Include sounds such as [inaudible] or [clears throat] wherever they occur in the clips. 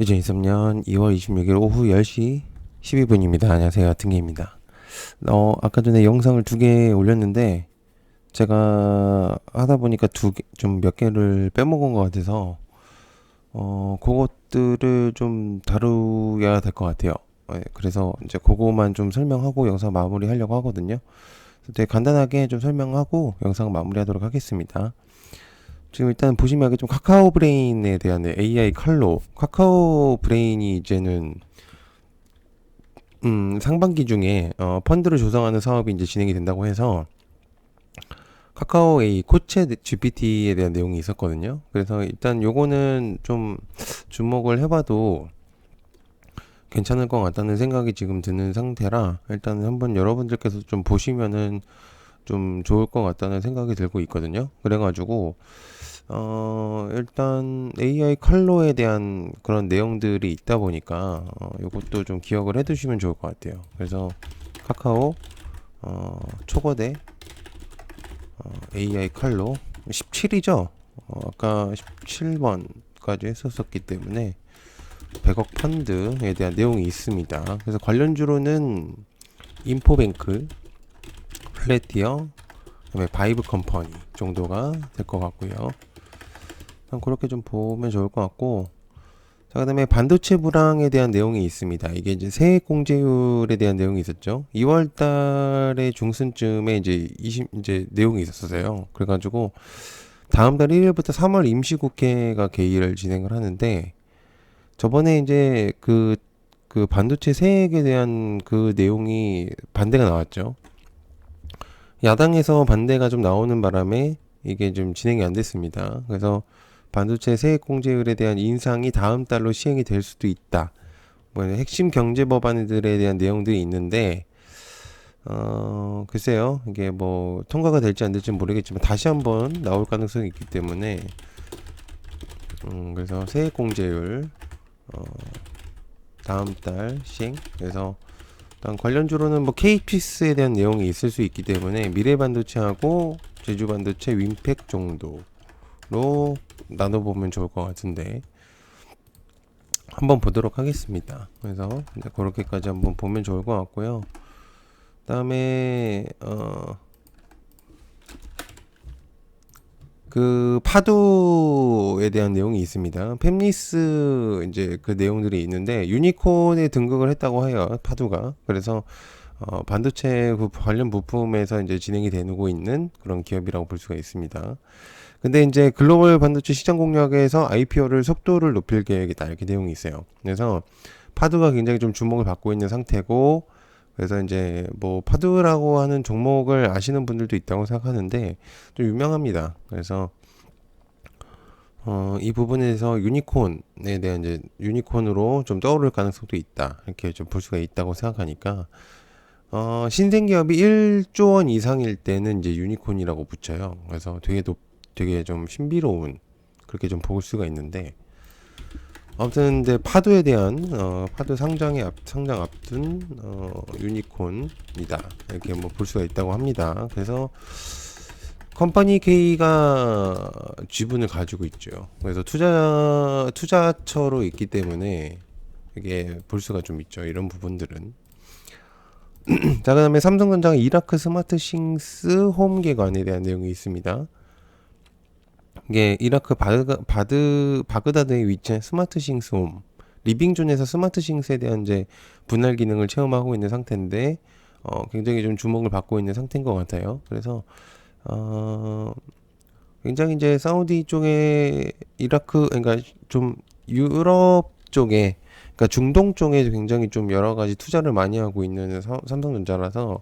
2023년 2월 26일 오후 10시 12분입니다. 안녕하세요. 등계입니다. 어, 아까 전에 영상을 두 개 올렸는데, 제가 하다 보니까 두 개, 좀 몇 개를 빼먹은 것 같아서, 어, 그것들을 좀 다루어야 될 것 같아요. 예, 그래서 이제 그거만 좀 설명하고 영상 마무리 하려고 하거든요. 되게 간단하게 좀 설명하고 영상 마무리 하도록 하겠습니다. 지금 일단 보시면 좀 카카오 브레인에 대한 AI 칼로 카카오 브레인이 이제는 음, 상반기 중에 어, 펀드를 조성하는 사업이 이제 진행이 된다고 해서 카카오 A 코체 GPT에 대한 내용이 있었거든요. 그래서 일단 요거는 좀 주목을 해봐도 괜찮을 것 같다는 생각이 지금 드는 상태라 일단 한번 여러분들께서 좀 보시면은 좀 좋을 것 같다는 생각이 들고 있거든요. 그래가지고 어 일단 AI 칼로에 대한 그런 내용들이 있다 보니까 어 요것도 좀 기억을 해 두시면 좋을 것 같아요. 그래서 카카오 어 초거대 어 AI 칼로 17이죠. 어 아까 17번까지 했었었기 때문에 100억 펀드에 대한 내용이 있습니다. 그래서 관련주로는 인포뱅크, 플래티어, 그다음에 바이브 컴퍼니 정도가 될 것 같고요. 그냥 그렇게 좀 보면 좋을 것 같고, 자 그 다음에 반도체 불황에 대한 내용이 있습니다. 이게 이제 세액 공제율에 대한 내용이 있었죠. 2월 달에 중순쯤에 이제 20 이제 내용이 있었어요. 그래가지고 다음 달 1일부터 3월 임시국회가 개의를 진행을 하는데 저번에 이제 그, 그 반도체 세액에 대한 그 내용이 반대가 나왔죠. 야당에서 반대가 좀 나오는 바람에 이게 좀 진행이 안 됐습니다. 그래서 반도체 세액 공제율에 대한 인상이 다음 달로 시행이 될 수도 있다. 뭐 핵심 경제 법안들에 대한 내용들이 있는데 어 글쎄요 이게 뭐 통과가 될지 안 될지 모르겠지만 다시 한번 나올 가능성이 있기 때문에 음 그래서 세액 공제율 어 다음 달 시행 그래서 일단 관련주로는 뭐 KPS에 대한 내용이 있을 수 있기 때문에 미래 반도체하고 제주 반도체 윈팩 정도로 나눠보면 좋을 것 같은데 한번 보도록 하겠습니다. 그래서 그렇게까지 한번 보면 좋을 것 같고요. 그다음에 어. 그 파도에 대한 내용이 있습니다. 펩리스 이제 그 내용들이 있는데 유니콘에 등극을 했다고 해요. 파도가. 그래서 어 반도체 그 관련 부품에서 이제 진행이 되고 있는 그런 기업이라고 볼 수가 있습니다. 근데 이제 글로벌 반도체 시장 공략에서 IPO를 속도를 높일 계획이다 이렇게 내용이 있어요. 그래서 파도가 굉장히 좀 주목을 받고 있는 상태고 그래서 이제 뭐 파드라고 하는 종목을 아시는 분들도 있다고 생각하는데 좀 유명합니다. 그래서 어, 이 부분에서 유니콘에 대한 이제 유니콘으로 좀 떠오를 가능성도 있다. 이렇게 좀 볼 수가 있다고 생각하니까 어, 신생 기업이 1조 원 이상일 때는 이제 유니콘이라고 붙여요. 그래서 되게 높, 되게 좀 신비로운 그렇게 좀 볼 수가 있는데 아무튼 근데 파도에 대한 어, 파도 상장에 앞, 상장 앞둔 어, 유니콘이다 이렇게 뭐 볼 수가 있다고 합니다. 그래서 컴퍼니 K가 지분을 가지고 있죠. 그래서 투자 투자처로 있기 때문에 이게 볼 수가 좀 있죠. 이런 부분들은. [clears throat] 자 그 다음에 삼성전자가 이라크 스마트싱스 홈 개관에 대한 내용이 있습니다. 이게 이라크 바드, 바드 바그다드에 위치한 스마트 싱스 홈 리빙존에서 스마트 싱스에 대한 이제 분할 기능을 체험하고 있는 상태인데 어, 굉장히 좀 주목을 받고 있는 상태인 것 같아요. 그래서 어, 굉장히 이제 사우디 쪽에 이라크 그러니까 좀 유럽 쪽에 그러니까 중동 쪽에 굉장히 좀 여러 가지 투자를 많이 하고 있는 사, 삼성전자라서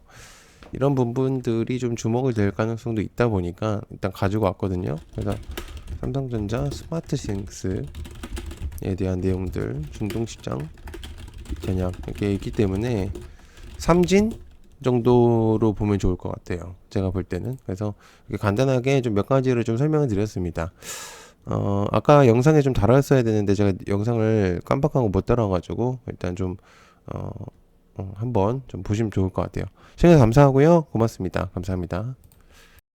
이런 부분들이 좀 주목을 될 가능성도 있다 보니까 일단 가지고 왔거든요. 그래서 삼성전자 스마트 싱스에 대한 내용들 중동 시장 전략 이렇게 있기 때문에 삼진 정도로 보면 좋을 것 같아요. 제가 볼 때는 그래서 간단하게 좀 몇 가지를 좀 설명을 드렸습니다. 어 아까 영상에 좀 달았어야 되는데 제가 영상을 깜빡하고 못 달아가지고 일단 좀 어, 어, 한번 좀 보시면 좋을 것 같아요. 시청해 감사하고요. 고맙습니다. 감사합니다.